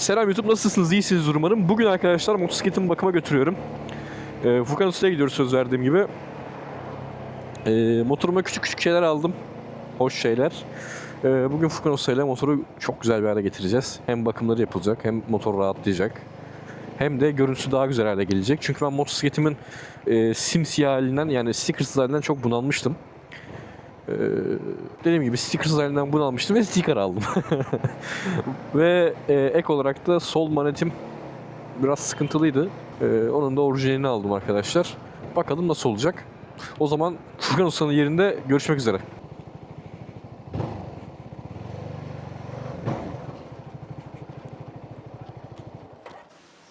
Selam YouTube nasılsınız? İyisiniz umarım. Bugün arkadaşlar motosikletimi bakıma götürüyorum. Ee, Furkan Usta'ya gidiyoruz söz verdiğim gibi. Ee, motoruma küçük küçük şeyler aldım. Hoş şeyler. Ee, bugün Furkan Usta ile motoru çok güzel bir hale getireceğiz. Hem bakımları yapılacak hem motor rahatlayacak. Hem de görüntüsü daha güzel hale gelecek. Çünkü ben motosikletimin e, simsiyah halinden yani stickersız halinden çok bunalmıştım. Ee, dediğim gibi stickersız halinden bunalmıştım ve sticker aldım. ve e, ek olarak da sol manetim biraz sıkıntılıydı. Ee, onun da orijinalini aldım arkadaşlar. Bakalım nasıl olacak. O zaman Furkan Usta'nın yerinde görüşmek üzere.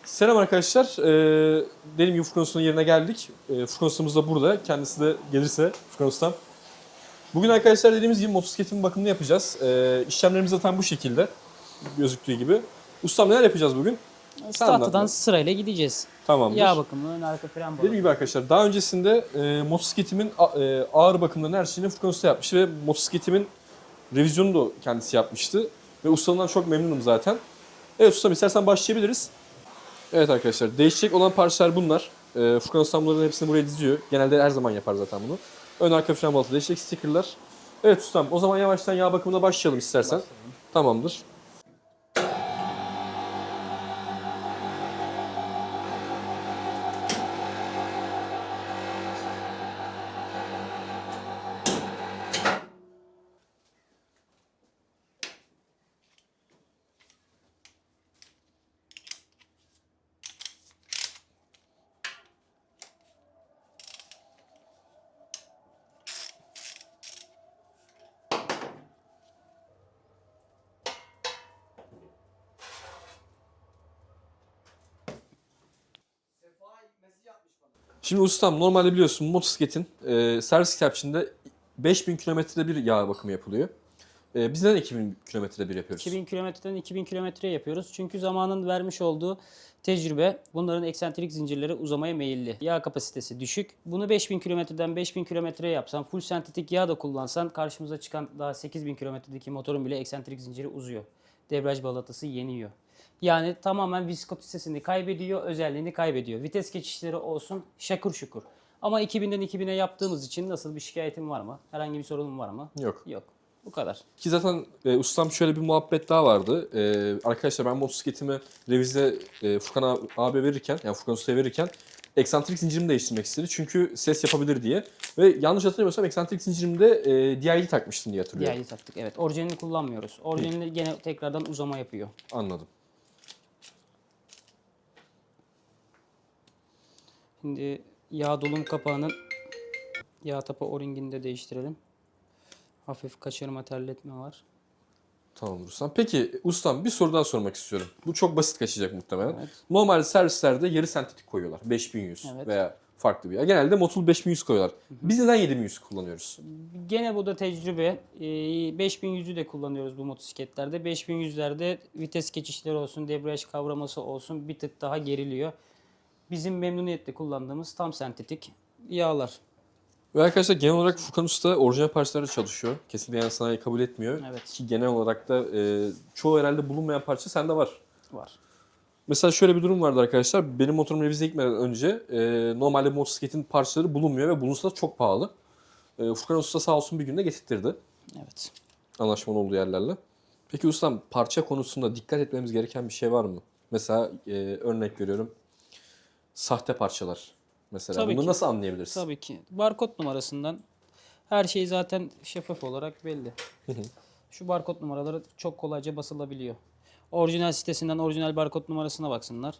Selam arkadaşlar. Ee, dediğim gibi Furkan Usta'nın yerine geldik. Ee, Furkan Usta'mız da burada. Kendisi de gelirse Furkan Usta'm. Bugün arkadaşlar dediğimiz gibi motosikletin bakımını yapacağız. Ee, işlemlerimiz zaten bu şekilde gözüktüğü gibi. Ustam neler yapacağız bugün? Start'tan sırayla gideceğiz. Tamamdır. Yağ bakımı, ön arka fren Dediğim balı. gibi arkadaşlar daha öncesinde e, motosikletimin e, ağır bakımlarını her şeyini Furkan Usta yapmıştı ve motosikletimin revizyonunu da kendisi yapmıştı. Ve ustalığından çok memnunum zaten. Evet ustam istersen başlayabiliriz. Evet arkadaşlar değişecek olan parçalar bunlar. E, Furkan bunların hepsini buraya diziyor. Genelde her zaman yapar zaten bunu. Ön arka fren balatı değişecek stickerlar. Evet ustam o zaman yavaştan yağ bakımına başlayalım istersen. Tamamdır. Şimdi ustam normalde biliyorsun motosikletin e, servis kitapçığında 5000 kilometrede bir yağ bakımı yapılıyor. E, biz neden 2000 kilometrede bir yapıyoruz? 2000 kilometreden 2000 kilometreye yapıyoruz. Çünkü zamanın vermiş olduğu tecrübe bunların eksentrik zincirleri uzamaya meyilli. Yağ kapasitesi düşük. Bunu 5000 kilometreden 5000 kilometreye yapsan, full sentetik yağ da kullansan karşımıza çıkan daha 8000 kilometredeki motorun bile eksentrik zinciri uzuyor. Debriyaj balatası yeniyor. Yani tamamen viskositesini kaybediyor, özelliğini kaybediyor. Vites geçişleri olsun şakır şukur. Ama 2000'den 2000'e yaptığımız için nasıl bir şikayetin var mı? Herhangi bir sorunun var mı? Yok. Yok. Bu kadar. Ki zaten e, ustam şöyle bir muhabbet daha vardı. E, arkadaşlar ben motosikletimi revize e, Furkan abi, verirken, yani Furkan Usta'ya verirken eksantrik zincirimi değiştirmek istedi. Çünkü ses yapabilir diye. Ve yanlış hatırlamıyorsam eksantrik zincirimde e, DI'yi takmıştım diye hatırlıyorum. Diğerini taktık. Evet. Orijinalini kullanmıyoruz. Orijinalini gene tekrardan uzama yapıyor. Anladım. Şimdi yağ dolum kapağının yağ tapa o-ringini de değiştirelim. Hafif kaçırma terletme var. Tamam ustam. Peki ustam bir soru daha sormak istiyorum. Bu çok basit kaçacak muhtemelen. Evet. Normalde servislerde yarı sentetik koyuyorlar. 5100 Evet. veya farklı bir. Genelde Motul 5100 koyuyorlar. Biz neden 7100 kullanıyoruz? Gene bu da tecrübe. Ee, 5100'ü de kullanıyoruz bu motosikletlerde. 5100'lerde vites geçişleri olsun, debriyaj kavraması olsun bir tık daha geriliyor. Bizim memnuniyetle kullandığımız tam sentetik yağlar. Ve arkadaşlar genel olarak Furkan Usta orijinal parçalarla çalışıyor. Kesinlikle yani sanayi kabul etmiyor. Evet. Ki genel olarak da e, çoğu herhalde bulunmayan parça sende var. Var. Mesela şöyle bir durum vardı arkadaşlar. Benim motorum revize gitmeden önce e, normalde motosikletin parçaları bulunmuyor ve bulunsa da çok pahalı. E, Furkan Usta sağ olsun bir günde getirtirdi. Evet. anlaşmalı olduğu yerlerle. Peki ustam parça konusunda dikkat etmemiz gereken bir şey var mı? Mesela e, örnek veriyorum. Sahte parçalar. Mesela Tabii bunu ki. nasıl anlayabiliriz? Tabii ki. Barkod numarasından her şey zaten şeffaf olarak belli. Şu barkod numaraları çok kolayca basılabiliyor. Orijinal sitesinden orijinal barkod numarasına baksınlar.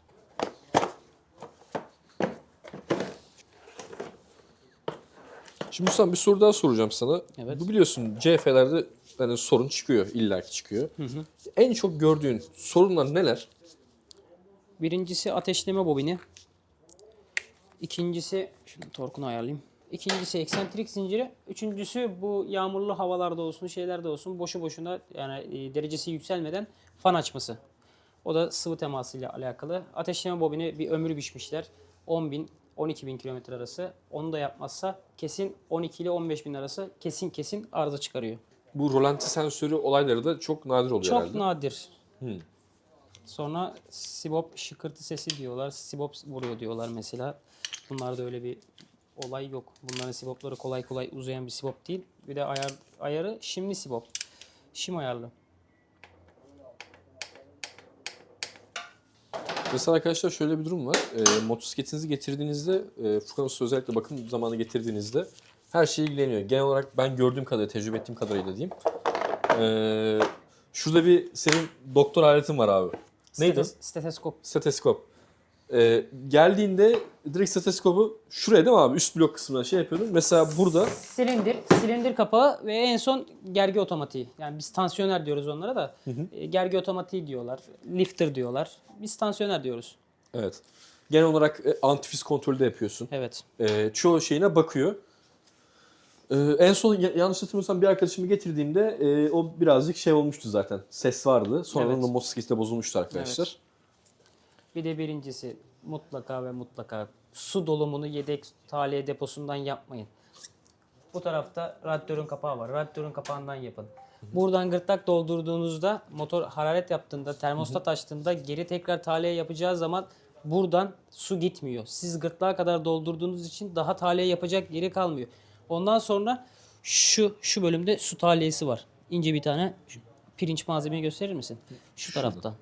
Şimdi ustam bir soru daha soracağım sana. Evet. Bu biliyorsun CF'lerde hani sorun çıkıyor, illaki çıkıyor. En çok gördüğün sorunlar neler? Birincisi ateşleme bobini. İkincisi, şunu torkunu ayarlayayım. İkincisi eksentrik zinciri. Üçüncüsü bu yağmurlu havalarda olsun, şeylerde olsun boşu boşuna yani e, derecesi yükselmeden fan açması. O da sıvı temasıyla alakalı. Ateşleme bobini bir ömür biçmişler. 10 bin, 12 bin kilometre arası. Onu da yapmazsa kesin 12 ile 15 bin arası kesin kesin arıza çıkarıyor. Bu rolanti sensörü olayları da çok nadir oluyor Çok herhalde. nadir. Sonra sibop şıkırtı sesi diyorlar. Sibop vuruyor diyorlar mesela. Bunlarda öyle bir olay yok. Bunların sibopları kolay kolay uzayan bir sibop değil. Bir de ayar, ayarı şimli sibop. Şim ayarlı. Mesela arkadaşlar şöyle bir durum var. E, motosikletinizi getirdiğinizde, e, Furkan Usta özellikle bakım zamanı getirdiğinizde her şey ilgileniyor. Genel olarak ben gördüğüm kadarıyla, tecrübe ettiğim kadarıyla diyeyim. E, şurada bir senin doktor aletin var abi. Neydi? Steteskop. Steteskop. E, geldiğinde direkt stetoskopu şuraya değil mi abi? Üst blok kısmına şey yapıyordun. Mesela burada Silindir, silindir kapağı ve en son gergi otomatiği. Yani biz tansiyoner diyoruz onlara da. E, Gergi otomatiği diyorlar. Lifter diyorlar. Biz tansiyoner diyoruz. evet. Genel olarak e, antifriz kontrolü de yapıyorsun. Evet. e, çoğu şeyine bakıyor. E, en son ya- yanlış hatırlamıyorsam bir arkadaşımı getirdiğimde e, o birazcık şey olmuştu zaten. Ses vardı. Sonradan Evet. motosiklette bozulmuştu arkadaşlar. Bir de birincisi mutlaka ve mutlaka su dolumunu yedek tahliye deposundan yapmayın. Bu tarafta radyatörün kapağı var. Radyatörün kapağından yapın. Buradan gırtlak doldurduğunuzda motor hararet yaptığında, termostat açtığında geri tekrar tahliye yapacağı zaman buradan su gitmiyor. Siz gırtlağa kadar doldurduğunuz için daha tahliye yapacak yeri kalmıyor. Ondan sonra şu şu bölümde su tahliyesi var. İnce bir tane pirinç malzemeyi gösterir misin? Şu taraftan.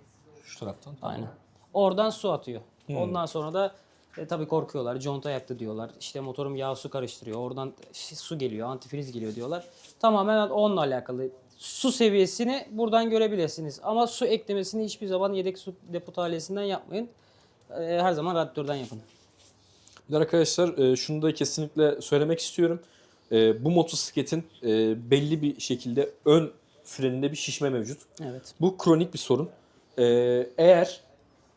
Şu taraftan. Aynen. Oradan su atıyor. Ondan sonra da e, tabii korkuyorlar. Conta yaktı diyorlar. İşte motorum yağ su karıştırıyor. Oradan su geliyor, antifriz geliyor diyorlar. Tamamen onunla alakalı. Su seviyesini buradan görebilirsiniz. Ama su eklemesini hiçbir zaman yedek su depo tahliyesinden yapmayın. E, Her zaman radyatörden yapın. Bir arkadaşlar e, şunu da kesinlikle söylemek istiyorum. E, bu motosikletin e, belli bir şekilde ön freninde bir şişme mevcut. Evet. Bu kronik bir sorun. E, eğer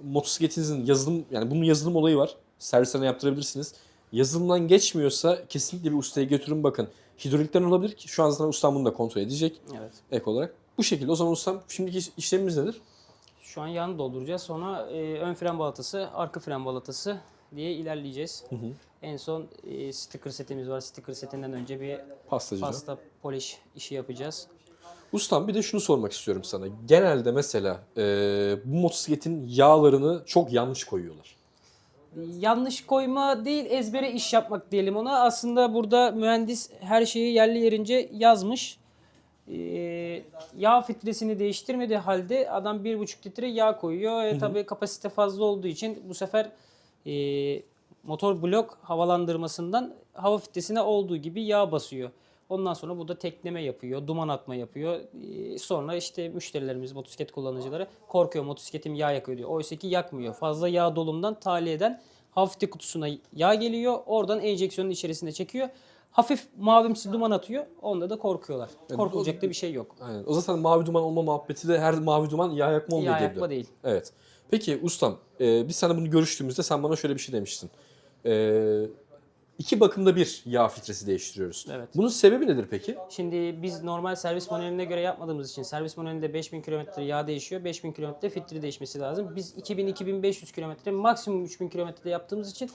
motosikletinizin yazılım yani bunun yazılım olayı var. Servislerine yaptırabilirsiniz. Yazılımdan geçmiyorsa kesinlikle bir ustaya götürün bakın. Hidrolikten olabilir ki şu an zaten ustam bunu da kontrol edecek Evet. ek olarak. Bu şekilde o zaman ustam şimdiki iş- işlemimiz nedir? Şu an yağını dolduracağız. Sonra e, ön fren balatası, arka fren balatası diye ilerleyeceğiz. En son e, sticker setimiz var. Sticker setinden önce bir Pastacı. pasta polish işi yapacağız. Ustam bir de şunu sormak istiyorum sana. Genelde mesela e, bu motosikletin yağlarını çok yanlış koyuyorlar. Yanlış koyma değil ezbere iş yapmak diyelim ona. Aslında burada mühendis her şeyi yerli yerince yazmış. Ee, yağ filtresini değiştirmediği halde adam 1,5 litre yağ koyuyor. E, tabii kapasite fazla olduğu için bu sefer e, motor blok havalandırmasından hava filtresine olduğu gibi yağ basıyor. Ondan sonra burada tekleme yapıyor, duman atma yapıyor. Ee, sonra işte müşterilerimiz, motosiklet kullanıcıları korkuyor motosikletim yağ yakıyor diyor. Oysa ki yakmıyor. Fazla yağ dolumdan tahliyeden hafifte kutusuna yağ geliyor. Oradan enjeksiyonun içerisine çekiyor. Hafif mavimsi duman atıyor. Onda da korkuyorlar. Korkulacak da bir şey yok. Aynen. O zaten mavi duman olma muhabbeti de her mavi duman yağ yakma olmuyor Yağ yakma değil. Evet. Peki ustam e, biz seninle bunu görüştüğümüzde sen bana şöyle bir şey demiştin. E, iki bakımda bir yağ filtresi değiştiriyoruz. Evet. Bunun sebebi nedir peki? Şimdi biz normal servis manueline göre yapmadığımız için servis manuelinde 5000 kilometre yağ değişiyor. 5000 kilometre filtre değişmesi lazım. Biz 2000-2500 kilometre maksimum 3000 kilometrede yaptığımız için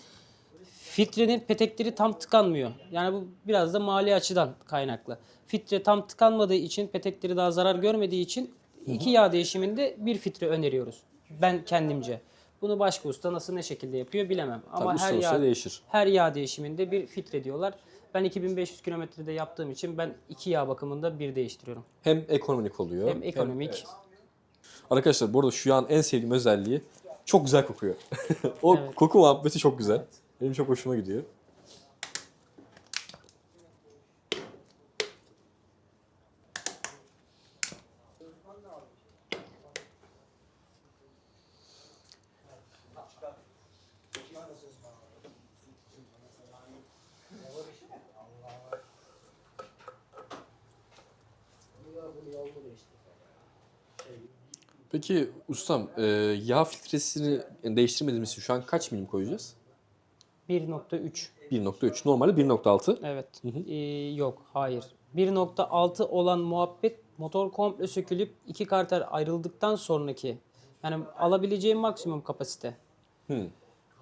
filtrenin petekleri tam tıkanmıyor. Yani bu biraz da mali açıdan kaynaklı. Filtre tam tıkanmadığı için petekleri daha zarar görmediği için iki yağ değişiminde bir filtre öneriyoruz. Ben kendimce. Bunu başka usta nasıl ne şekilde yapıyor bilemem. Ama Tabii her usta yağ değişir. her yağ değişiminde bir filtre diyorlar. Ben 2500 kilometrede yaptığım için ben iki yağ bakımında bir değiştiriyorum. Hem ekonomik oluyor. Hem ekonomik. evet. Arkadaşlar bu arada şu an en sevdiğim özelliği çok güzel kokuyor. o Evet. koku muhabbeti çok güzel. Benim çok hoşuma gidiyor. Peki ustam e, yağ filtresini değiştirmediğimiz için şu an kaç milim koyacağız? 1.3. 1.3. Normalde 1.6. Evet. Ee, yok, hayır. 1.6 olan muhabbet motor komple sökülüp iki karter ayrıldıktan sonraki yani alabileceğim maksimum kapasite. Hı.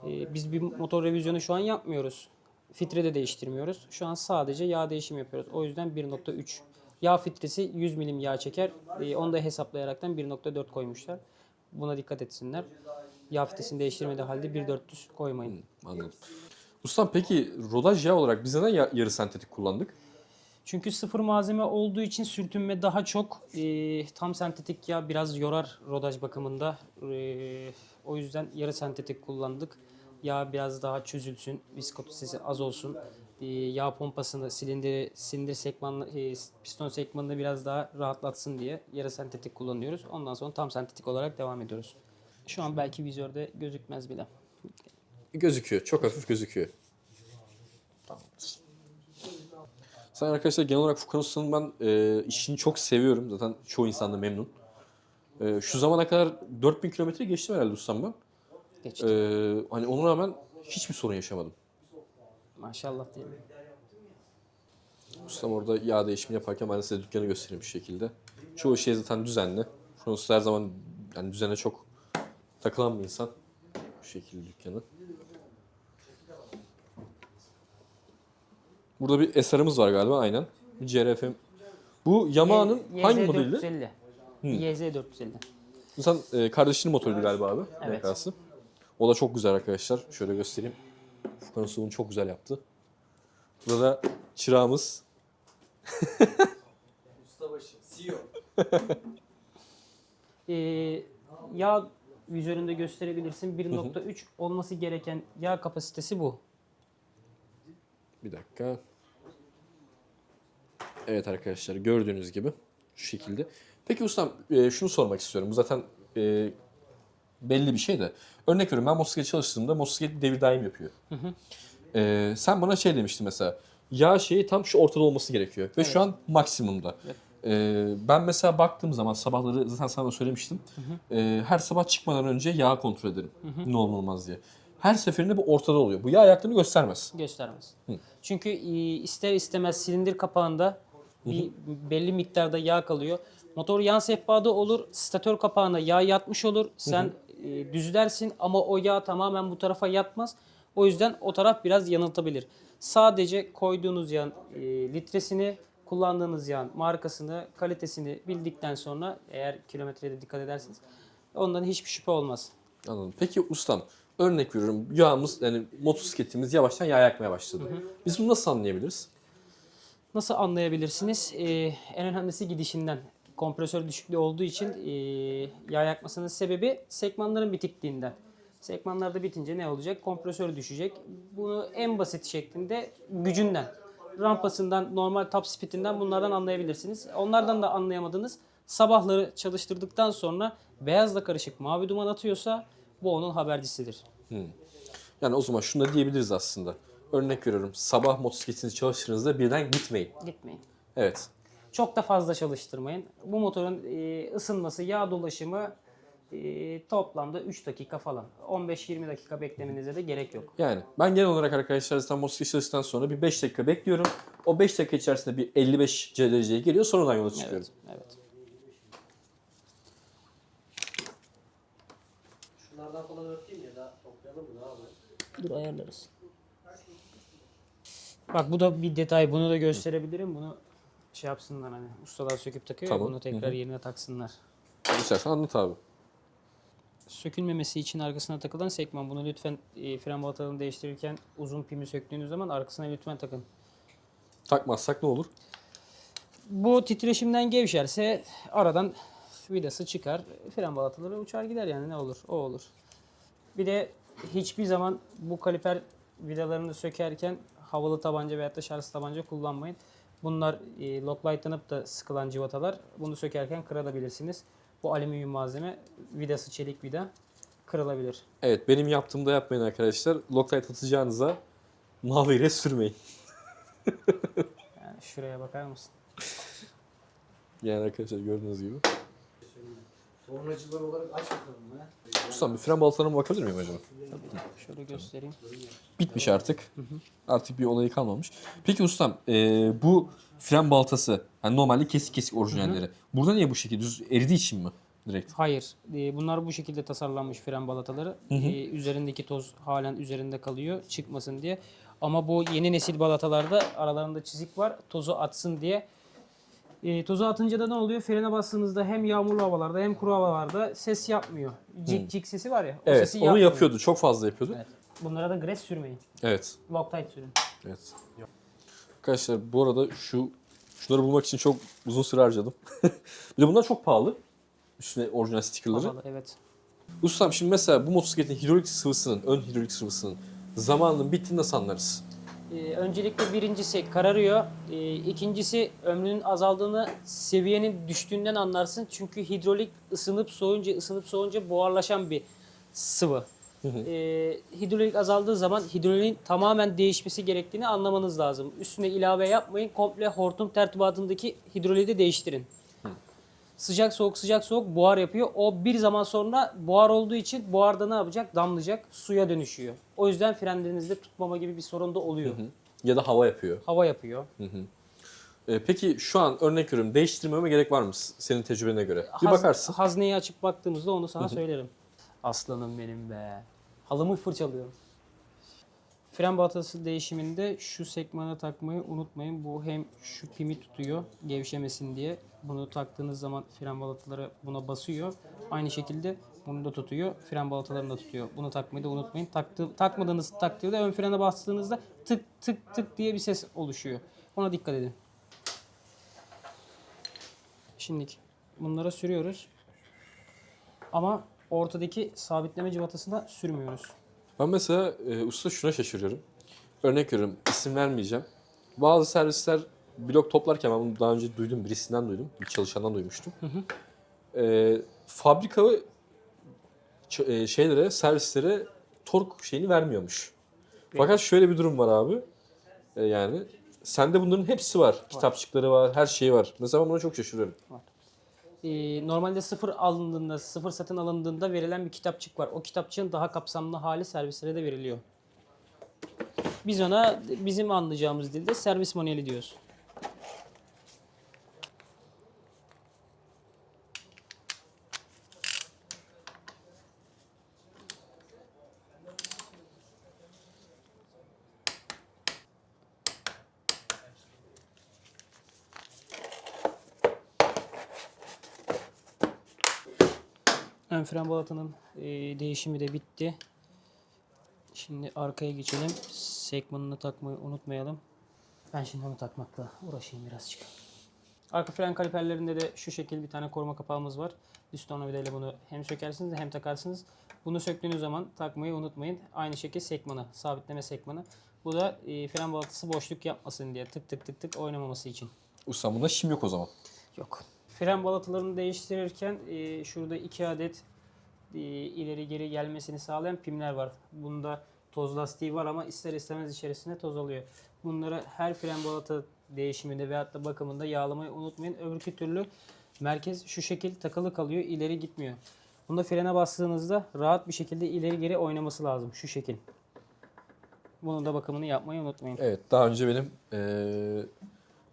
Ee, biz bir motor revizyonu şu an yapmıyoruz. Filtre de değiştirmiyoruz. Şu an sadece yağ değişimi yapıyoruz. O yüzden 1.3. Yağ filtresi 100 milim yağ çeker. Ee, onu da hesaplayaraktan 1.4 koymuşlar. Buna dikkat etsinler. Yağ fitesini değiştirmediği halde 1.400 koymayın. Anladım. Ustam peki rodaj yağı olarak biz neden ya- yarı sentetik kullandık? Çünkü sıfır malzeme olduğu için sürtünme daha çok. Ee, tam sentetik yağ biraz yorar rodaj bakımında. Ee, o yüzden yarı sentetik kullandık. Yağ biraz daha çözülsün, viskositesi az olsun. Ee, yağ pompasını, silindir, silindir sekmanı, e, piston sekmanını biraz daha rahatlatsın diye yarı sentetik kullanıyoruz. Ondan sonra tam sentetik olarak devam ediyoruz. Şu an belki vizörde gözükmez bile. Gözüküyor. Çok hafif gözüküyor. Tamamdır. Sen arkadaşlar genel olarak Furkan Usta'nın ben e, işini çok seviyorum. Zaten çoğu insan da memnun. E, şu zamana kadar 4000 kilometre geçtim herhalde ustam ben. Geçti. E, hani ona rağmen hiçbir sorun yaşamadım. Maşallah diyelim. Ustam orada yağ değişimi yaparken ben de size dükkanı göstereyim bir şekilde. Çoğu şey zaten düzenli. Usta her zaman yani düzene çok takılan bir insan. Bu şekilde dükkanı. Burada bir eserimiz var galiba aynen. Bir CRF. Bu Yamaha'nın hangi modeli? YZ450. YZ450. Sen e, kardeşinin motoruydu galiba abi. Evet. O da çok güzel arkadaşlar. Şöyle göstereyim. Furkan Usta bunu çok güzel yaptı. Burada da çırağımız. Ustabaşı, CEO. Ee, yağ vizöründe gösterebilirsin. 1.3 olması gereken yağ kapasitesi bu. Bir dakika. Evet arkadaşlar gördüğünüz gibi şu şekilde. Peki ustam e, şunu sormak istiyorum. Bu zaten e, belli bir şey de. Örnek veriyorum ben motosiklet çalıştığımda motosiklet devir daim yapıyor. E, sen bana şey demiştin mesela. Yağ şeyi tam şu ortada olması gerekiyor. Ve şu an maksimumda. Evet. E, ben mesela baktığım zaman sabahları zaten sana söylemiştim. E, her sabah çıkmadan önce yağ kontrol ederim. Ne olur ne olmaz diye. Her seferinde bu ortada oluyor. Bu yağ yaktığını göstermez. Göstermez. Çünkü e, ister istemez silindir kapağında bir belli miktarda yağ kalıyor. Motor yan sehpada olur, statör kapağına yağ yatmış olur. Sen e, düzlersin ama o yağ tamamen bu tarafa yatmaz. O yüzden o taraf biraz yanıltabilir. Sadece koyduğunuz yağın e, litresini, kullandığınız yağın markasını, kalitesini bildikten sonra eğer kilometrede dikkat ederseniz ondan hiçbir şüphe olmaz. Anladım. Peki ustam örnek veriyorum yağımız yani motosikletimiz yavaştan yağ yakmaya başladı. Biz bunu nasıl anlayabiliriz? Nasıl anlayabilirsiniz? Ee, en önemlisi gidişinden. Kompresör düşüklüğü olduğu için ee, yağ yakmasının sebebi sekmanların bitikliğinden. Sekmanlar da bitince ne olacak? Kompresör düşecek. Bunu en basit şeklinde gücünden, rampasından, normal top speedinden bunlardan anlayabilirsiniz. Onlardan da anlayamadınız. Sabahları çalıştırdıktan sonra beyazla karışık mavi duman atıyorsa bu onun habercisidir. Yani o zaman şunu da diyebiliriz aslında. Örnek veriyorum sabah motosikletinizi çalıştığınızda birden gitmeyin. Gitmeyin. Evet. Çok da fazla çalıştırmayın. Bu motorun e, ısınması, yağ dolaşımı e, toplamda 3 dakika falan. 15-20 dakika beklemenize de gerek yok. Yani ben genel olarak arkadaşlar motosiklet çalıştıktan sonra bir 5 dakika bekliyorum. O 5 dakika içerisinde bir 55 dereceye geliyor sonradan yola çıkıyorum. Evet, evet. Şunlardan falan örteyim ya da toplayalım mı abi? Dur ayarlarız. Bak bu da bir detay. Bunu da gösterebilirim. Bunu şey yapsınlar hani ustalar söküp takıyor ya, Tamam. bunu tekrar yerine taksınlar. İstersen anlat abi. Sökülmemesi için arkasına takılan sekman. Bunu lütfen e, fren balatalarını değiştirirken uzun pimi söktüğünüz zaman arkasına lütfen takın. Takmazsak ne olur? Bu titreşimden gevşerse aradan vidası çıkar. Fren balataları uçar gider yani ne olur o olur. Bir de hiçbir zaman bu kaliper vidalarını sökerken havalı tabanca veyahut da şarj tabanca kullanmayın. Bunlar e, locklightlanıp da sıkılan civatalar. Bunu sökerken kırabilirsiniz. Bu alüminyum malzeme, vidası çelik vida kırılabilir. Evet benim yaptığımda yapmayın arkadaşlar. Loctite atacağınıza maviyle sürmeyin. Yani şuraya bakar mısın? Yani arkadaşlar gördüğünüz gibi. Tornacılar olarak aç bakalım ya. Ustam bir fren balatalarına bakabilir miyim acaba? Tabii. Şöyle göstereyim. bitmiş artık. Artık bir olayı kalmamış. Peki ustam e, bu fren baltası hani normalde kesik kesik orijinalleri. Burada niye bu şekilde düz eridiği için mi direkt? Hayır. e, Bunlar bu şekilde tasarlanmış fren balataları. E, Üzerindeki toz halen üzerinde kalıyor çıkmasın diye. Ama bu yeni nesil balatalarda aralarında çizik var. Tozu atsın diye E, tozu atınca da ne oluyor? Frene bastığınızda hem yağmurlu havalarda hem kuru havalarda ses yapmıyor. Cik cik sesi var ya. O Evet sesi onu yapmıyor. yapıyordu. Çok fazla yapıyordu. Evet. Bunlara da gres sürmeyin. Evet. Loctite sürün. Evet. Arkadaşlar bu arada şu şunları bulmak için çok uzun süre harcadım. bir de bunlar çok pahalı. Üstüne orijinal stickerları. Havalı, evet. Ustam şimdi mesela bu motosikletin hidrolik sıvısının, ön hidrolik sıvısının zamanının bittiğini nasıl anlarız? Ee, öncelikle birincisi kararıyor. Ee, ikincisi ömrünün azaldığını, seviyenin düştüğünden anlarsın. Çünkü hidrolik ısınıp soğuyunca, ısınıp soğuyunca buharlaşan bir sıvı. Ee, hidrolik azaldığı zaman hidroliğin tamamen değişmesi gerektiğini anlamanız lazım. Üstüne ilave yapmayın. Komple hortum tertibatındaki hidroliği de değiştirin. Sıcak soğuk sıcak soğuk buhar yapıyor. O bir zaman sonra buhar olduğu için buharda ne yapacak? Damlayacak, suya dönüşüyor. O yüzden frenlerinizde tutmama gibi bir sorun da oluyor. Ya da hava yapıyor. Hava yapıyor. Ee, peki şu an örnek veriyorum değiştirmeme gerek var mı senin tecrübene göre? Bir Haz- bakarsın. Hazneyi açıp baktığımızda onu sana söylerim. Aslanım benim be. Halımı fırçalıyorum. Fren balatası değişiminde şu sekmanı takmayı unutmayın. Bu hem şu pimi tutuyor gevşemesin diye. Bunu taktığınız zaman fren balataları buna basıyor. Aynı şekilde bunu da tutuyor. Fren balatalarını da tutuyor. Bunu takmayı da unutmayın. Taktı, takmadığınız takdirde ön frene bastığınızda tık tık tık diye bir ses oluşuyor. Ona dikkat edin. Şimdi bunlara sürüyoruz. Ama ortadaki sabitleme cıvatasına sürmüyoruz. Ben mesela e, usta şuna şaşırıyorum. Örnek veriyorum isim vermeyeceğim. Bazı servisler blok toplarken ben bunu daha önce duydum birisinden duydum. Bir çalışandan duymuştum. E, fabrika ç- e, şeylere servislere tork şeyini vermiyormuş. Fakat şöyle bir durum var abi. E, yani sende bunların hepsi var. Kitapçıkları var, her şeyi var. Mesela ben buna çok şaşırıyorum. Ee, normalde sıfır alındığında, sıfır satın alındığında verilen bir kitapçık var. O kitapçığın daha kapsamlı hali servislere de veriliyor. Biz ona bizim anlayacağımız dilde servis manueli diyoruz. Fren balatanın e, değişimi de bitti. Şimdi arkaya geçelim. Sekmanını takmayı unutmayalım. Ben şimdi onu takmakla uğraşayım birazcık. Arka fren kaliperlerinde de şu şekil bir tane koruma kapağımız var. Üst tornavidayla bunu hem sökersiniz hem takarsınız. Bunu söktüğünüz zaman takmayı unutmayın. Aynı şekilde sekmanı, sabitleme sekmanı. Bu da e, fren balatası boşluk yapmasın diye tık tık tık tık oynamaması için. Ustam bunda şim yok o zaman. Yok. Fren balatalarını değiştirirken e, şurada iki adet ileri geri gelmesini sağlayan pimler var. Bunda toz lastiği var ama ister istemez içerisinde toz alıyor. Bunları her fren balata değişiminde veyahut da bakımında yağlamayı unutmayın. Öbürkü türlü merkez şu şekil takılı kalıyor, ileri gitmiyor. Bunda frene bastığınızda rahat bir şekilde ileri geri oynaması lazım. Şu şekil. Bunun da bakımını yapmayı unutmayın. Evet daha önce benim eee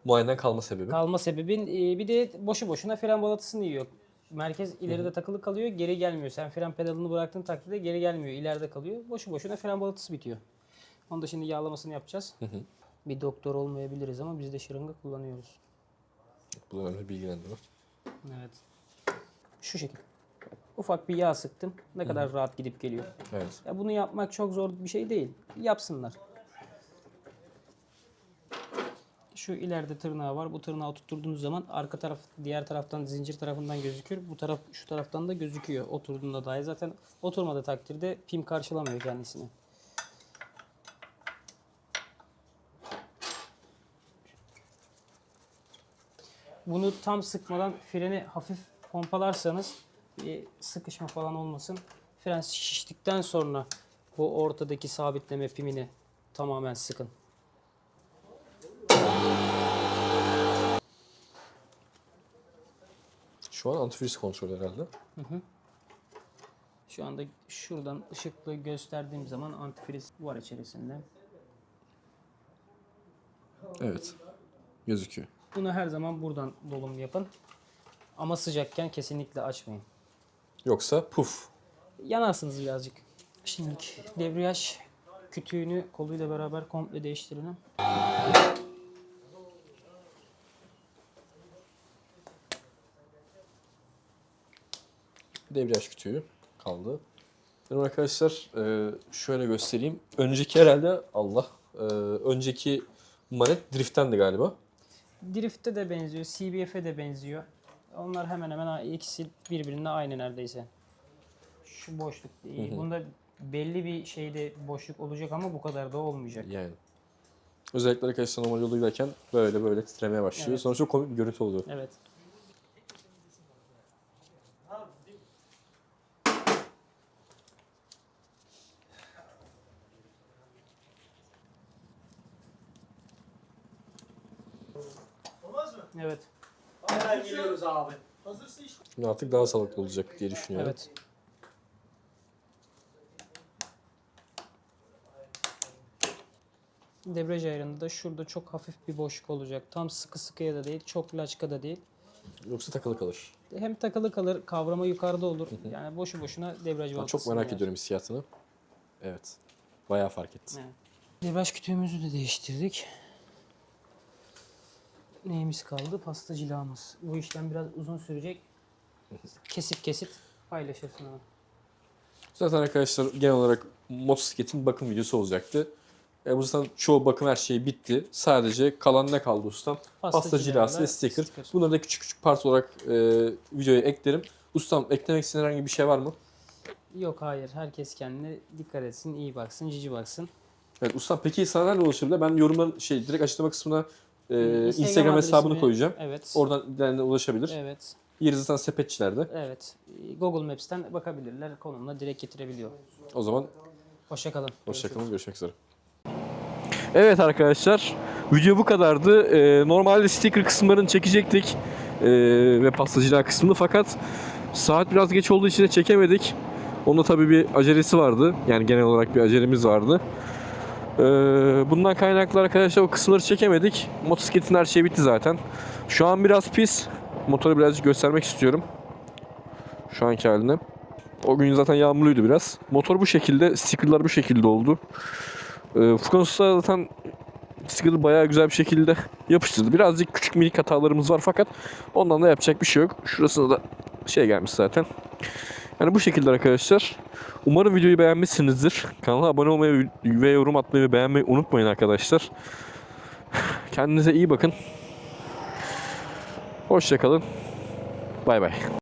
muayeneden kalma sebebi. Kalma sebebin e, bir de boşu boşuna fren balatasını yiyor. Merkez ileride takılı kalıyor, geri gelmiyor. Sen fren pedalını bıraktığın takdirde geri gelmiyor, ileride kalıyor. Boşu boşuna fren balatası bitiyor. Onu da şimdi yağlamasını yapacağız. Bir doktor olmayabiliriz ama biz de şırınga kullanıyoruz. Bu da önemli bilgilendirme. Evet. Şu şekil. Ufak bir yağ sıktım. Ne kadar rahat gidip geliyor. Evet. Ya bunu yapmak çok zor bir şey değil. Yapsınlar. Şu ileride tırnağı var. Bu tırnağı tutturduğunuz zaman arka taraf diğer taraftan zincir tarafından gözükür. Bu taraf şu taraftan da gözüküyor. Oturduğunda dahi zaten oturmadığı takdirde pim karşılamıyor kendisini. Bunu tam sıkmadan freni hafif pompalarsanız sıkışma falan olmasın. Fren şiştikten sonra bu ortadaki sabitleme pimini tamamen sıkın. Şu an antifriz kontrolü herhalde. Şu anda şuradan ışıklı gösterdiğim zaman antifriz var içerisinde. Evet. Gözüküyor. Bunu her zaman buradan dolum yapın. Ama sıcakken kesinlikle açmayın. Yoksa puf. Yanarsınız birazcık. Şimdi debriyaj kütüğünü koluyla beraber komple değiştirelim. Debriyaj kütüğü kaldı. Benim arkadaşlar e, şöyle göstereyim. Önceki herhalde Allah. e, önceki manet Drift'tendi galiba. Drift'e de benziyor, CBF'e de benziyor. Onlar hemen hemen ikisi birbirine aynı neredeyse. Şu boşluk iyi. Bunda belli bir şeyde boşluk olacak ama bu kadar da olmayacak. Yani. Özellikle arkadaşlar normal giderken böyle böyle titremeye başlıyor. Evet. Sonra çok komik bir görüntü oluyor. Evet. Olmaz mı? Evet. Hemen geliyoruz abi. Hazırsa iş. Şimdi artık daha sağlıklı olacak diye düşünüyorum. Evet. Debriyaj ayarında da şurada çok hafif bir boşluk olacak. Tam sıkı sıkıya da değil, çok laçka da değil. Yoksa takılı kalır. Hem takılı kalır, kavrama yukarıda olur. Yani boşu boşuna debriyaj Ben baltasını çok merak yer. ediyorum hissiyatını. Evet. Bayağı fark ettim. Evet. Debriyaj kütüğümüzü de değiştirdik. Neyimiz kaldı? Pasta cilamız. Bu işlem biraz uzun sürecek. Kesip kesip paylaşırsın ama. Zaten arkadaşlar genel olarak motosikletin bakım videosu olacaktı. E, bu zaten çoğu bakım her şey bitti. Sadece kalan ne kaldı ustam? Pasta Pasta cilası ve sticker. sticker. Bunları da küçük küçük parça olarak e, videoya eklerim. Ustam eklemek istediğin herhangi bir şey var mı? Yok hayır. Herkes kendine dikkat etsin, iyi baksın, cici baksın. Evet ustam peki sana nerede ulaşabilir? Ben yorumların şey direkt açıklama kısmına e, Instagram, Instagram hesabını koyacağım. Evet. Oradan dilenene ulaşabilir. Evet. Yeri zaten sepetçilerde. Evet. Google Maps'ten bakabilirler. Konumuna direkt getirebiliyor. O zaman Hoşçakalın. hoşçakalın görüşmek üzere. Evet arkadaşlar video bu kadardı. Ee, normalde sticker kısımlarını çekecektik ee, ve pastacılar kısmını fakat saat biraz geç olduğu için de çekemedik. Onda tabii bir acelesi vardı. Yani genel olarak bir acelemiz vardı. Ee, bundan kaynaklı arkadaşlar o kısımları çekemedik. Motosikletin her şeyi bitti zaten. Şu an biraz pis. Motoru birazcık göstermek istiyorum. Şu anki haline. O gün zaten yağmurluydu biraz. Motor bu şekilde, stickerlar bu şekilde oldu. Ee, Furkan Usta zaten sticker'ı bayağı güzel bir şekilde yapıştırdı. Birazcık küçük minik hatalarımız var fakat ondan da yapacak bir şey yok. Şurasına da şey gelmiş zaten. Yani bu şekilde arkadaşlar. Umarım videoyu beğenmişsinizdir. Kanala abone olmayı ve yorum atmayı ve beğenmeyi unutmayın arkadaşlar. Kendinize iyi bakın. Hoşçakalın. Bay bay.